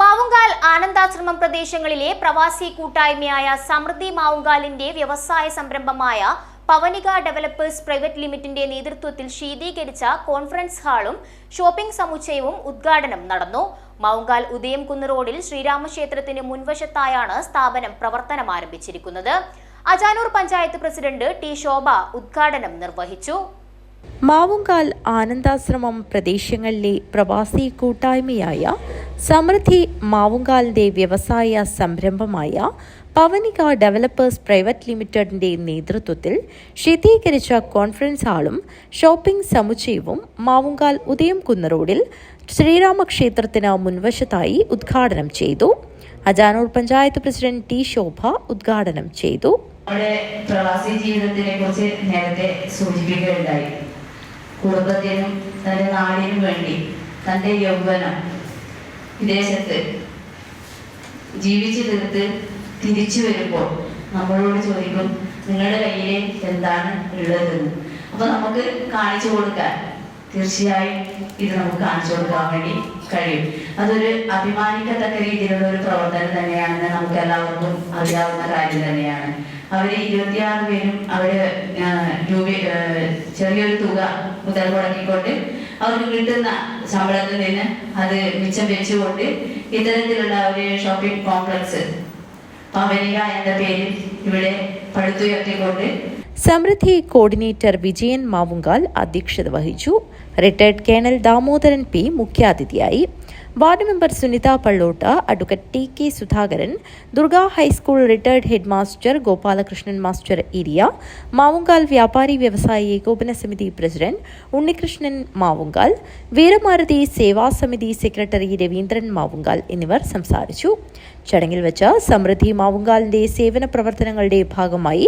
മാവുങ്കാൽ ആനന്ദാശ്രമം പ്രദേശങ്ങളിലെ പ്രവാസി കൂട്ടായ്മയായ സമൃദ്ധി മാവുങ്കാലിന്റെ വ്യവസായ സംരംഭമായ പവനിക ഡെവലപ്പേഴ്സ് പ്രൈവറ്റ് ലിമിറ്റിന്റെ നേതൃത്വത്തിൽ ശീതീകരിച്ച കോൺഫറൻസ് ഹാളും ഷോപ്പിംഗ് സമുച്ചയവും ഉദ്ഘാടനം നടന്നു. മാവുങ്കാൽ ഉദയംകുന്ന് റോഡിൽ ശ്രീരാമക്ഷേത്രത്തിന് മുൻവശത്തായാണ് സ്ഥാപനം പ്രവർത്തനം ആരംഭിച്ചിരിക്കുന്നത്. അജാനൂർ പഞ്ചായത്ത് പ്രസിഡന്റ് ടി ശോഭ ഉദ്ഘാടനം നിർവഹിച്ചു. മാവുങ്കാൽ ആനന്ദാശ്രമം പ്രദേശങ്ങളിലെ പ്രവാസി കൂട്ടായ്മയായ സമൃദ്ധി മാവുങ്കാലിന്റെ വ്യവസായ സംരംഭമായ പവനിക ഡെവലപ്പേഴ്സ് പ്രൈവറ്റ് ലിമിറ്റഡിന്റെ നേതൃത്വത്തിൽ ശീതീകരിച്ച കോൺഫറൻസ് ഹാളും ഷോപ്പിംഗ് സമുച്ചയവും മാവുങ്കാൽ ഉദയം റോഡിൽ ശ്രീരാമക്ഷേത്രത്തിന് മുൻവശത്തായി ഉദ്ഘാടനം ചെയ്തു. അജാനൂർ പഞ്ചായത്ത് പ്രസിഡന്റ് ടി ശോഭ ഉദ്ഘാടനം ചെയ്തു. നമ്മുടെ പ്രവാസി ജീവിതത്തിനെ കുറിച്ച് നേരത്തെ സൂചിപ്പിക്കുകയുണ്ടായി. കുടുംബത്തിനും തന്റെ നാടിനും വേണ്ടി തന്റെ യൗവനം വിദേശത്ത് ജീവിച്ചു തീർത്ത് തിരിച്ചു വരുമ്പോൾ നമ്മളോട് ചോദിക്കും നിങ്ങളുടെ കയ്യിൽ എന്താണ് ഉള്ളതെന്ന്? അപ്പൊ നമുക്ക് കാണിച്ചു കൊടുക്കാൻ തീർച്ചയായും ഇത് നമുക്ക് കാണിച്ചു കൊടുക്കാൻ വേണ്ടി കഴിയും. അതൊരു അഭിമാനിക്കത്തക്ക രീതിയിലുള്ള ഒരു പ്രവർത്തനം തന്നെയാണെന്ന് നമുക്ക് എല്ലാവർക്കും അറിയാവുന്ന കാര്യം തന്നെയാണ്. അവർ ഇരുപത്തിയാറ് പേരും അവർ രൂപ ചെറിയൊരു തുക മുതൽ മുടക്കിക്കൊണ്ട് അവർക്ക് കിട്ടുന്ന ശമ്പളത്തിൽ നിന്ന് അത് മിച്ചം വെച്ചുകൊണ്ട് ഇത്തരത്തിലുള്ള ഒരു ഷോപ്പിംഗ് കോംപ്ലക്സ് പവനിക എന്ന പേരിൽ ഇവിടെ പടുത്തുയർത്തിക്കൊണ്ട് സമൃദ്ധി കോർഡിനേറ്റർ വിജയൻ മാവുങ്കാൽ അധ്യക്ഷത വഹിച്ചു. റിട്ടയർഡ് കേണൽ ദാമോദരൻ പി മുഖ്യാതിഥിയായി. Ward member Sunitha Pallot advocate T K Sudhakaran Durga high school retired head master Gopalakrishnan master area Mavungal വ്യാപാരി വ്യവസായി ഏകോപന സമിതി പ്രസിഡന്റ് ഉണ്ണികൃഷ്ണൻ മാവുങ്കാൽ വീരമാരുതി സേവാ സമിതി സെക്രട്ടറി രവീന്ദ്രൻ മാവുങ്കാൽ എന്നിവർ സംസാരിച്ചു. ചടങ്ങിൽ വെച്ച് സമൃദ്ധി മാവുങ്കാലിന്റെ സേവന പ്രവർത്തനങ്ങളുടെ ഭാഗമായി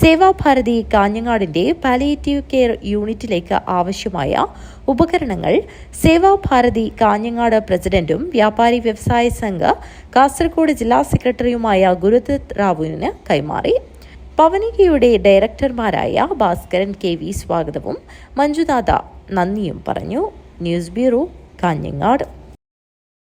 സേവാഭാരതി കാഞ്ഞങ്ങാടിന്റെ പാലിയേറ്റീവ് കെയർ യൂണിറ്റിലേക്ക് ആവശ്യമായ ഉപകരണങ്ങൾ സേവാഭാരതി കാഞ്ഞങ്ങാട് പ്രസിഡന്റും വ്യാപാരി വ്യവസായ സംഘ കാസർഗോഡ് ജില്ലാ സെക്രട്ടറിയുമായ ഗുരുദത്ത് റാവുവിന് കൈമാറി. പവനികയുടെ ഡയറക്ടർമാരായ ഭാസ്കരൻ കെ വി സ്വാഗതവും മഞ്ജുനാഥ നന്ദിയും പറഞ്ഞു. News bureau Kanhangad.